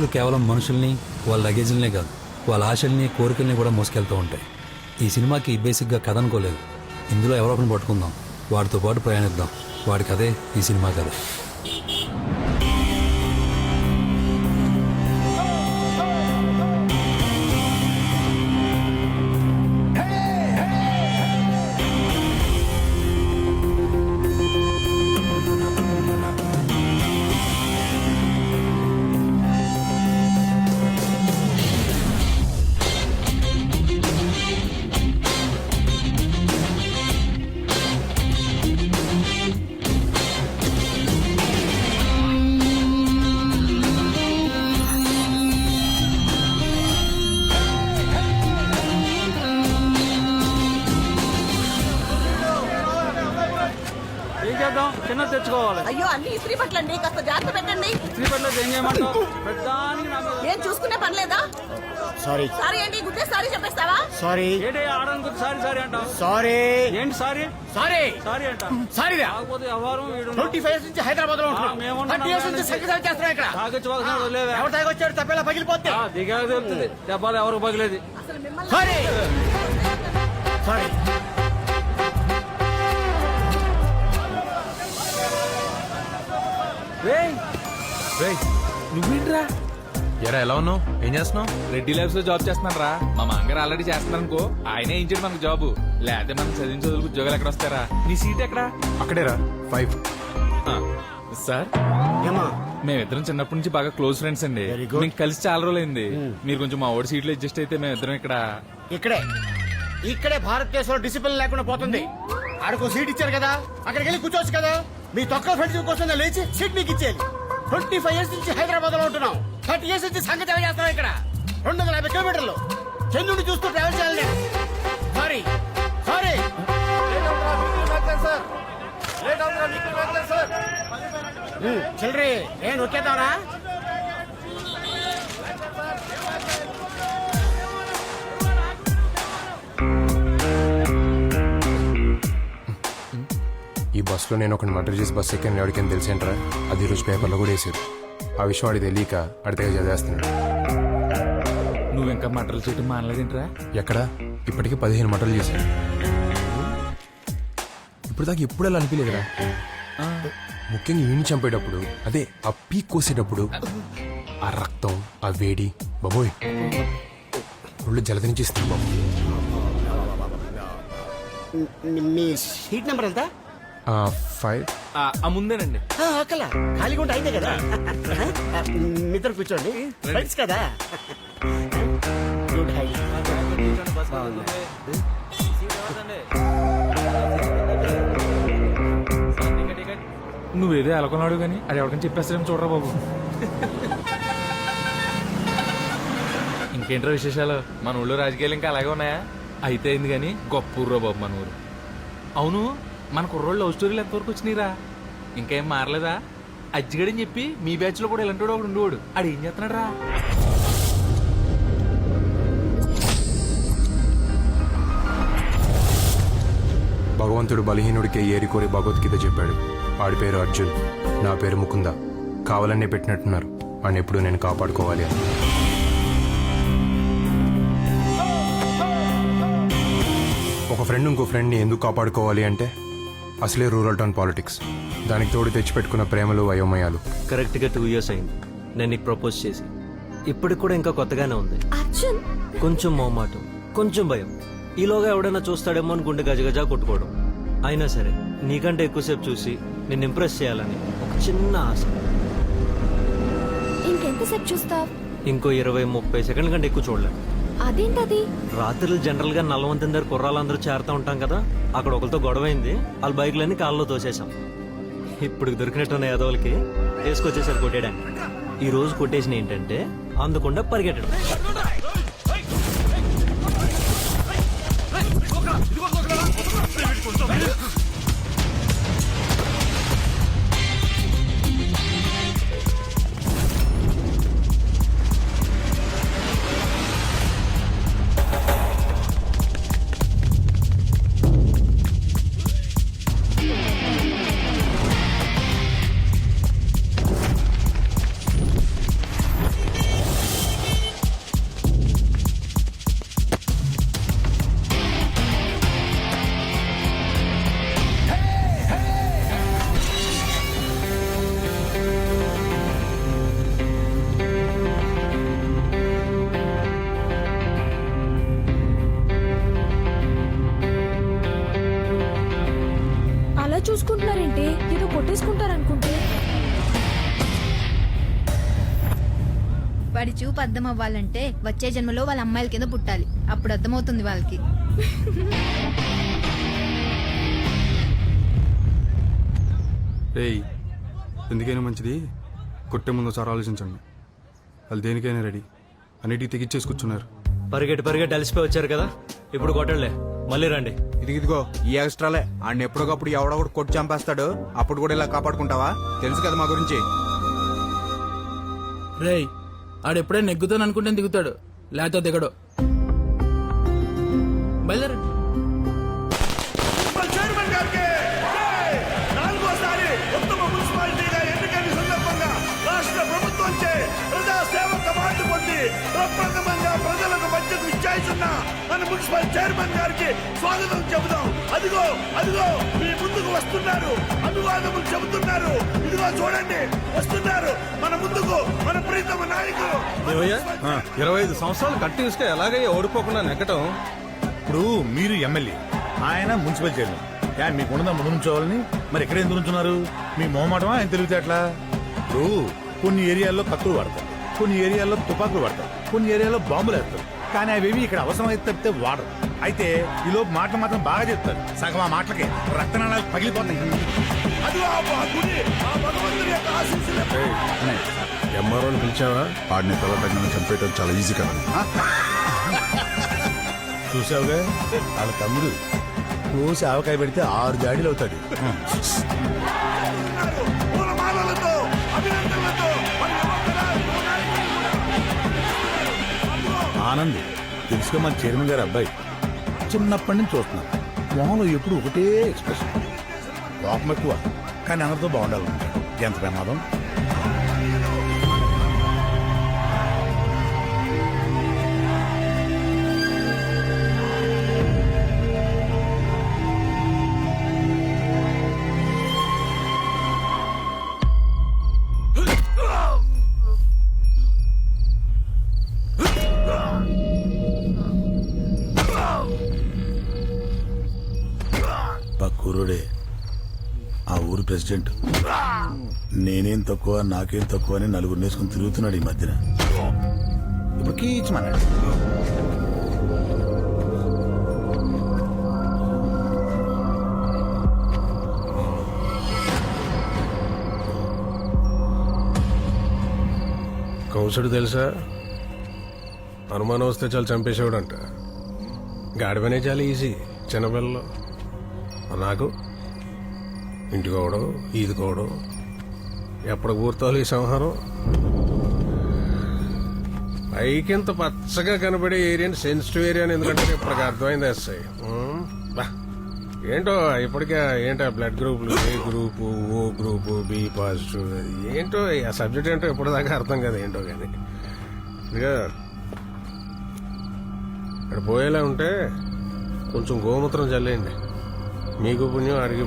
బస్సులు కేవలం మనుషుల్ని వాళ్ళ లగేజీలనే కాదు వాళ్ళ ఆశల్ని కోరికల్ని కూడా మోసుకెళ్తూ ఉంటాయి. ఈ సినిమాకి బేసిక్గా కథ అనుకోలేదు. ఇందులో ఎవరో ఒకరిని పట్టుకుందాం. వాడితో పాటు ప్రయాణిద్దాం. వాడి కథే ఈ సినిమా కథ. అన్ని ఇస్త్రీ బట్టలండి కాస్త జాగ్రత్త పెట్టండి. ఏం చేయమంటావు? నా మీద ఏం చూసుకునే పని లేదా? సారీ. సారీ ఏంటి? గుద్దే సారీ చెప్పేస్తావా? సారీ. ఏంటి ఆడడానికి సారీ సారీ అంటావు? సారీ. ఏంటి సారీ? సారీ. సారీ అంట. సారీ కాకపోతే వీడు ట్వంటీ ఫైవ్ నుంచి హైదరాబాద్లో ఇయర్స్ నుంచి సంగీతం చేస్తున్నాం ఇక్కడ. తాగొచ్చి ఎవరు తాగొచ్చాడు తప్పేలా పగిలిపోతే. ఆ, దిగాక తెలుస్తుంది దెబ్బలు ఎవరికి పగిలేది? అసలు మిమ్మల్ని సారీ. సారీ. నువ్వేంట్రా? ఎరా ఎలా ఉన్నావు? ఏం చేస్తున్నావు? రెడ్డి ల్యాబ్స్లో జాబ్ చేస్తున్నాను రా మా మాంగారు ఆల్రెడీ చేస్తున్నారు అనుకో ఆయనే ఇచ్చాడు మనకు జాబ్. లేకపోతే మనం చదివిన చదువులకు ఉద్యోగాలు ఎక్కడ వస్తారా నీ సీట్ ఎక్కడా? అక్కడేరా ఫైవ్ సార్ ఏమా? మేమిద్దరం చిన్నప్పటి నుంచి బాగా క్లోజ్ ఫ్రెండ్స్ అండి. మేము కలిసి చాలా రోజులైంది. మీరు కొంచెం మా ఓడి సీట్లో అడ్జస్ట్ అయితే మేమిద్దరం ఇక్కడ ఇక్కడే. ఇక్కడే భారతదేశంలో డిసిప్లిన్ లేకుండా పోతుంది. ఆడకు సీట్ ఇచ్చారు కదా? అక్కడికి వెళ్ళి కూర్చోవచ్చు కదా? మీ తొక్క ఫ్రెండ్స్ కోసం నేను లేచి సీట్ మీకు ఇచ్చేది ట్వంటీ ఫైవ్ ఇయర్స్ నుంచి హైదరాబాద్లో ఉంటున్నాం. థర్టీ ఇయర్స్ నుంచి సంగతి చేస్తున్నాం ఇక్కడ. రెండు వందల యాభై కిలోమీటర్లు. చంద్రుడిని చూస్తూ ట్రావెల్ చేయాలి సారీ. సారీ. చిల్లరి ఏం నొక్కేద్దామనా ఈ బస్సులో నేను ఒకటి మర్డర్ చేసి బస్సు ఎక్కాను. ఎవరికైనా తెలిసేంట్రా? అది ఈరోజు పేపర్లో కూడా వేసారు ఆ విషయం వాడికి తెలియక అడితే చదివేస్తున్నాడు నువ్వు ఇంకా మటలు చేయటం మానలేదేంట్రా? ఎక్కడ? ఇప్పటికీ పదిహేను మటర్లు చేశాడు. ఇప్పుడు దాకా ఎప్పుడు అలా అనిపించలేదురా? ముఖ్యంగా ఈయన చంపేటప్పుడు అదే ఆ పీక్ కోసేటప్పుడు ఆ రక్తం ఆ వేడి బాబోయ్. ఒళ్ళు జలదరించేస్తుంది బాబు. మీ సీట్ నెంబర్ ఎంత? ఫైవ్ ఆ, ముందేనండి. ఆ, ఖాళీగా ఉంటే అయితే కదా. మిత్ర కూర్చోండి. ఫ్రెండ్స్ కదా. గుడ్ హై నువ్వేదో ఎలకొన్నాడు కానీ అది ఎవరికైనా చెప్పేస్తారేమో చూడరా బాబు. ఇంకేంట్రా విశేషాలు? మన ఊళ్ళో రాజకీయాలు ఇంకా అలాగే ఉన్నాయా? అయితే అయింది కానీ గొప్ప ఊర్రా బాబు మన ఊరు. అవును? మన కుర్రోళ్ళు లవ్ స్టోరీలు ఎంతవరకు వచ్చినాయిరా? ఇంకేం మారలేదా? అజ్జిగడని చెప్పి మీ బ్యాచ్లో కూడా ఇలాంటి వాడు ఒకడు ఉండేవాడు. ఆడు ఏం చేస్తున్నాడు రా భగవంతుడు బలహీనుడికే ఏరికోరి భగవద్గీత చెప్పాడు. వాడి పేరు అర్జున్ నా పేరు ముకుంద. కావాలనే పెట్టినట్టున్నారు. అని ఎప్పుడు నేను కాపాడుకోవాలి అని. ఒక ఫ్రెండ్ ఇంకో ఫ్రెండ్ని ఎందుకు కాపాడుకోవాలి అంటే అసలే రూరల్ టౌన్ పాలిటిక్స్. దానికి తోడు తెచ్చిపెట్టుకున్న ప్రేమలు అయోమయాలు. కరెక్ట్గా టూ ఇయర్స్ అయింది. నేను నీకు ప్రపోజ్ చేసి. ఇప్పటికి కూడా ఇంకా కొత్తగానే ఉంది. అర్జున్! కొంచెం మొహమాటం కొంచెం భయం. ఈలోగా ఎవడైనా చూస్తాడేమో అని గుండె గజగజా కొట్టుకోవడం. అయినా సరే నీకంటే ఎక్కువసేపు చూసి నిన్ను ఇంప్రెస్ చేయాలని ఒక చిన్న ఆశ. ఇంకెంతసేపు చూస్తావ్? ఇంకో ఇరవై ముప్పై సెకండ్ల కంటే ఎక్కువ చూడలేం అదేంటది? రాత్రులు జనరల్గా నల్లవంతం దగ్గర కుర్రాళ్ళందరూ చేరుతూ ఉంటాం కదా? అక్కడ ఒకరితో గొడవైంది. వాళ్ళ బైక్లన్నీ కాళ్ళలో తోసేశాం. ఇప్పుడు దొరికినట్టున్న యాదవులకి వేసుకొచ్చేసారు కొట్టేయడానికి. ఈ రోజు కొట్టేసిన ఏంటంటే అందకుండా పరిగెట్టడం. అలా చూసుకుంటున్నారేంటి? ఏదో కొట్టేసుకుంటారనుకుంటే? వాడి చూపు అర్థం అవ్వాలంటే వచ్చే జన్మలో వాళ్ళ అమ్మాయిల కింద పుట్టాలి. అప్పుడు అర్థమవుతుంది వాళ్ళకి. ఏయ్ ఎందుకైనా మంచిది? కొట్టే ముందు ఒకసారి ఆలోచించండి. వాళ్ళు దేనికైనా రెడీ. అన్నిటికీ తెగిచ్చేసి కూర్చున్నారు. పరిగెట్టి పరిగెట్టి అలసిపోయి వచ్చారు కదా? ఇప్పుడు కొట్టండి. మళ్ళీ రండి. ఇదిగో ఈ ఎక్స్ట్రాలే. ఆడిని ఎప్పటికప్పుడు ఎవడొకటి కొట్టి చంపేస్తాడు. అప్పుడు కూడా ఇలా కాపాడుకుంటావా? తెలుసు కదా మా గురించి. రేయ్ ఆడెప్పుడే నెగ్గుతాను అనుకుంటే దిగుతాడు. లేకపోతే దిగడు. బయలుదేరండి. ప్రప్రథమంగా ప్రజలకు మధ్యకు ఇచ్చాయిస్తున్న మన మున్సిపల్ చైర్మన్ గారికి స్వాగతం చెబుదాం. అదిగో అదిగో మీ ముందుకు వస్తున్నారు. అభివాదములు చెబుతున్నారు. ఇదిగో చూడండి వస్తున్నారు. మన ముందుకు మన ప్రీతమ నాయకులు ఇరవై ఐదు సంవత్సరాలు కంటిన్యూస్గా ఎలాగయ్యా ఓడిపోకుండా నెగ్గటం? ఇప్పుడు మీరు ఎమ్మెల్యే ఆయన మున్సిపల్ చైర్మన్. యా మీకు ఉండదా ముందు నుంచోవాలని మరి ఎక్కడ ఎందుకు నుంచున్నారు? మీ మొహమాటమా? ఆయన తెలివితేటలా ఇప్పుడు కొన్ని ఏరియాల్లో కత్తులు వాడతారు. కొన్ని ఏరియాల్లో తుపాకులు వాడతారు కొన్ని ఏరియాల్లో బాంబులు వేస్తారు కానీ అవేవి ఇక్కడ అవసరం అయితే తప్పితే వాడరు. అయితే ఈలో మాటలు మాత్రం బాగా చెప్తారు. సగం ఆ మాటలకే రక్తనాళాలు పగిలిపోతాయి. ఎంఆర్ఓని పిలిచావా? ఆడిని తల చంపేయటం చాలా ఈజీ కదా. చూసావుగా? వాళ్ళ తమ్ముడు. కోసి ఆవకాయ పెడితే ఆరు జాడీలు అవుతాడు. ఆనంద్. తెలుసుగా మన చైర్మన్ గారు అబ్బాయి. చిన్నప్పటి నుంచి చూస్తున్నాను మొహంలో ఎప్పుడు ఒకటే ఎక్స్ప్రెషన్ కోపం ఎక్కువ. కానీ అందరితో బాగుండాలి ఎంత ప్రమాదం? ప్రెసిడెంట్. నేనేం తక్కువ నాకేం తక్కువ అని నలుగురు నేసుకుని తిరుగుతున్నాడు ఈ మధ్యన. ఇప్పుడు కీచమన్నాడు. కౌసుడు తెలుసా? అనుమానం వస్తే చాలు చంపేసేవాడంట. అంట గాడిపనే చాలా ఈజీ చిన్నపిల్లలు. నాకు ఇంటికోవడం ఈదుకోవడం. ఎప్పుడు పూర్తాలు ఈ సంహారం? పైకింత పచ్చగా కనబడే ఏరియాని సెన్సిటివ్ ఏరియా అని ఎందుకంటే ఇప్పటికి అర్థమైంది ఎస్ఐ. బా. ఏంటో ఇప్పటికే ఏంటో బ్లడ్ గ్రూపులు A group O group B positive ఏంటో ఆ సబ్జెక్ట్ ఏంటో ఇప్పటిదాకా అర్థం కదా ఏంటో కానీ. ఇదిగా ఇక్కడ పోయేలా ఉంటే కొంచెం గోమూత్రం చల్లేయండి. మీకు పుణ్యం అడిగి